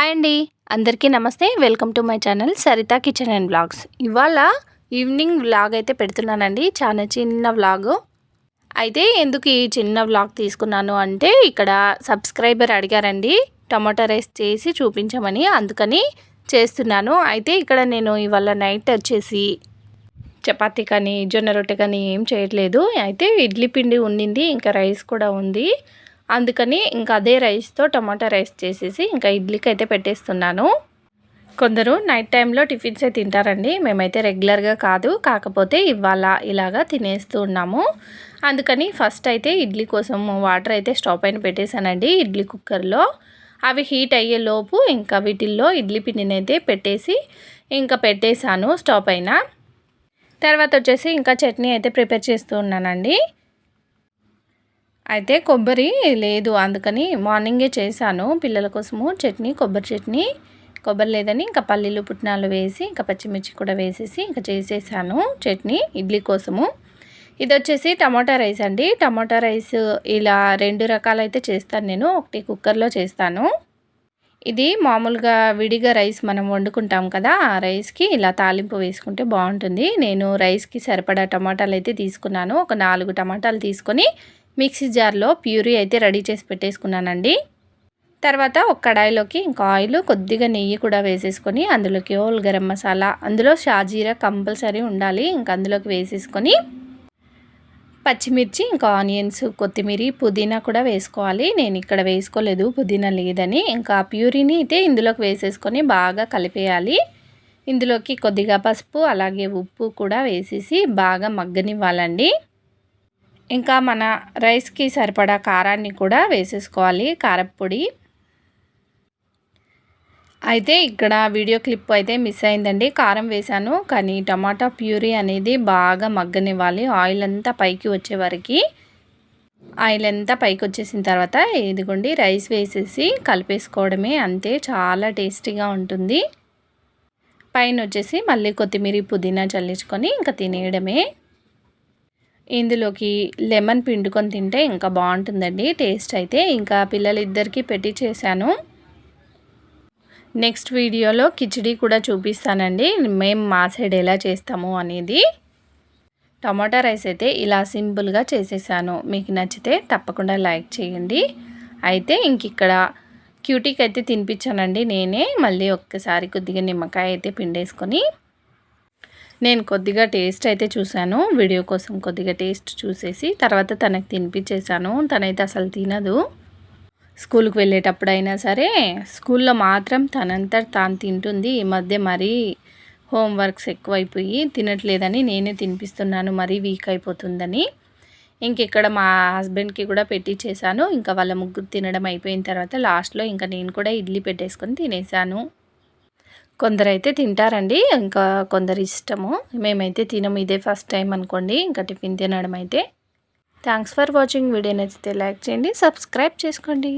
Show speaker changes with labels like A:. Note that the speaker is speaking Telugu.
A: హాయ్ అండి. అందరికీ నమస్తే. Welcome to my channel Saritha kitchen and blogs ఇవాళ ఈవినింగ్ వ్లాగ్ అయితే పెడుతున్నానండి. చాలా చిన్న వ్లాగ్. అయితే ఎందుకు ఈ చిన్న వ్లాగ్ తీసుకున్నాను అంటే ఇక్కడ సబ్స్క్రైబర్ అడిగారండి. టమాటా రైస్ చేసి చూపించమని అందుకని చేస్తున్నాను. అయితే ఇక్కడ నేను ఇవాళ నైట్ వచ్చేసి చపాతీ కానీ జొన్న రొట్టె కానీ ఏం చేయట్లేదు. అయితే ఇడ్లీ పిండి ఉండింది ఇంకా రైస్ కూడా ఉంది. అందుకని ఇంకా అదే రైస్తో టమాటా రైస్ చేసేసి ఇంకా ఇడ్లీకి అయితే పెట్టేస్తున్నాను. కొందరు నైట్ టైంలో టిఫిన్సే తింటారండి. మేమైతే రెగ్యులర్గా కాదు. కాకపోతే ఇవాళ ఇలాగా తినేస్తూ ఉన్నాము. అందుకని ఫస్ట్ అయితే ఇడ్లీ కోసం వాటర్ అయితే స్టవ్ పైన పెట్టేశానండి ఇడ్లీ కుక్కర్లో. అవి హీట్ అయ్యే లోపు ఇంకా వీటిల్లో ఇడ్లీ పిండిని అయితే పెట్టేసి ఇంకా పెట్టేశాను స్టవ్ పైన తర్వాత వచ్చేసి ఇంకా చట్నీ అయితే ప్రిపేర్ చేస్తూ ఉన్నానండి. అయితే కొబ్బరి లేదు అందుకని మార్నింగే చేశాను. పిల్లల కోసము చట్నీ కొబ్బరి చట్నీ. కొబ్బరి లేదని ఇంకా పల్లీలు పుట్నాలు వేసి ఇంకా పచ్చిమిర్చి కూడా వేసేసి ఇంకా చేసేసాను చట్నీ ఇడ్లీ కోసము. ఇది వచ్చేసి టమాటా రైస్ అండి. టమాటా రైస్ ఇలా రెండు రకాలైతే చేస్తాను నేను. ఒకటి కుక్కర్లో చేస్తాను. ఇది మామూలుగా విడిగా రైస్ మనం వండుకుంటాం కదా ఆ రైస్కి ఇలా తాలింపు వేసుకుంటే బాగుంటుంది. నేను రైస్కి సరిపడా టమాటాలు అయితే తీసుకున్నాను. ఒక నాలుగు టమాటాలు తీసుకొని మిక్సీ జార్లో ప్యూరీ అయితే రెడీ చేసి పెట్టేసుకున్నానండి. తర్వాత ఒక కడాయిలోకి ఇంకా ఆయిల్ కొద్దిగా నెయ్యి కూడా వేసేసుకొని అందులోకి ఓల్ గరం మసాలా అందులో షాజీరా కంపల్సరీ ఉండాలి. ఇంకా అందులోకి వేసేసుకొని పచ్చిమిర్చి ఇంకా ఆనియన్స్ కొత్తిమీర పుదీనా కూడా వేసుకోవాలి. నేను ఇక్కడ వేసుకోలేదు పుదీనా లేదని. ఇంకా ప్యూరీని అయితే ఇందులోకి వేసేసుకొని బాగా కలిపేయాలి. ఇందులోకి కొద్దిగా పసుపు అలాగే ఉప్పు కూడా వేసేసి బాగా మగ్గనివ్వాలండి. ఇంకా మన రైస్కి సరిపడా కారాన్ని కూడా వేసేసుకోవాలి కారప్పొడి అయితే ఇక్కడ వీడియో క్లిప్ అయితే మిస్ అయిందండి. కారం వేశాను కానీ టమాటా ప్యూరీ అనేది బాగా మగ్గనివ్వాలి. ఆయిల్ అంతా పైకి వచ్చే వరకు. ఆయిల్ అంతా పైకి వచ్చేసిన తర్వాత ఇదిగోండి రైస్ వేసేసి కలిపేసుకోవడమే అంతే. చాలా టేస్టీగా ఉంటుంది. పైన వచ్చేసి మళ్ళీ కొత్తిమీర పుదీనా చల్లించుకొని ఇంకా తినేయడమే. ఇందులోకి లెమన్ పిండుకొని తింటే ఇంకా బాగుంటుందండి. టేస్ట్ అయితే ఇంకా పిల్లలిద్దరికీ పెట్టి చేశాను. నెక్స్ట్ వీడియోలో కిచిడి కూడా చూపిస్తానండి. మేము మా సైడ్ ఎలా చేస్తాము అనేది. టమాటా రైస్ అయితే ఇలా సింపుల్గా చేసేసాను. మీకు నచ్చితే తప్పకుండా లైక్ చేయండి. అయితే ఇంక ఇక్కడ క్యూటీకి అయితే తినిపించానండి నేనే. మళ్ళీ ఒక్కసారి కొద్దిగా నిమ్మకాయ అయితే పిండేసుకొని నేను కొద్దిగా టేస్ట్ అయితే చూశాను వీడియో కోసం కొద్దిగా టేస్ట్ చూసేసి తర్వాత తనకు తినిపించేశాను. తనైతే అసలు తినదు. స్కూల్కి వెళ్ళేటప్పుడైనా సరే స్కూల్లో మాత్రం తనంతా తాను తింటుంది. ఈ మధ్య మరీ హోంవర్క్స్ ఎక్కువైపోయి తినట్లేదని నేనే తినిపిస్తున్నాను మరీ వీక్ అయిపోతుందని. ఇంకెక్కడ మా హస్బెండ్కి కూడా పెట్టించేశాను ఇంకా వాళ్ళ ముగ్గురు తినడం అయిపోయిన తర్వాత లాస్ట్లో ఇంకా నేను కూడా ఇడ్లీ పెట్టేసుకొని తినేసాను కొందరైతే తింటారండి ఇంకా కొందరు ఇష్టము మేమైతే తినము ఇదే ఫస్ట్ టైం అనుకోండి ఇంకా టిఫిన్ తినడం అయితే థ్యాంక్స్ ఫర్ వాచింగ్. వీడియో నచ్చితే లైక్ చేయండి సబ్స్క్రైబ్ చేసుకోండి.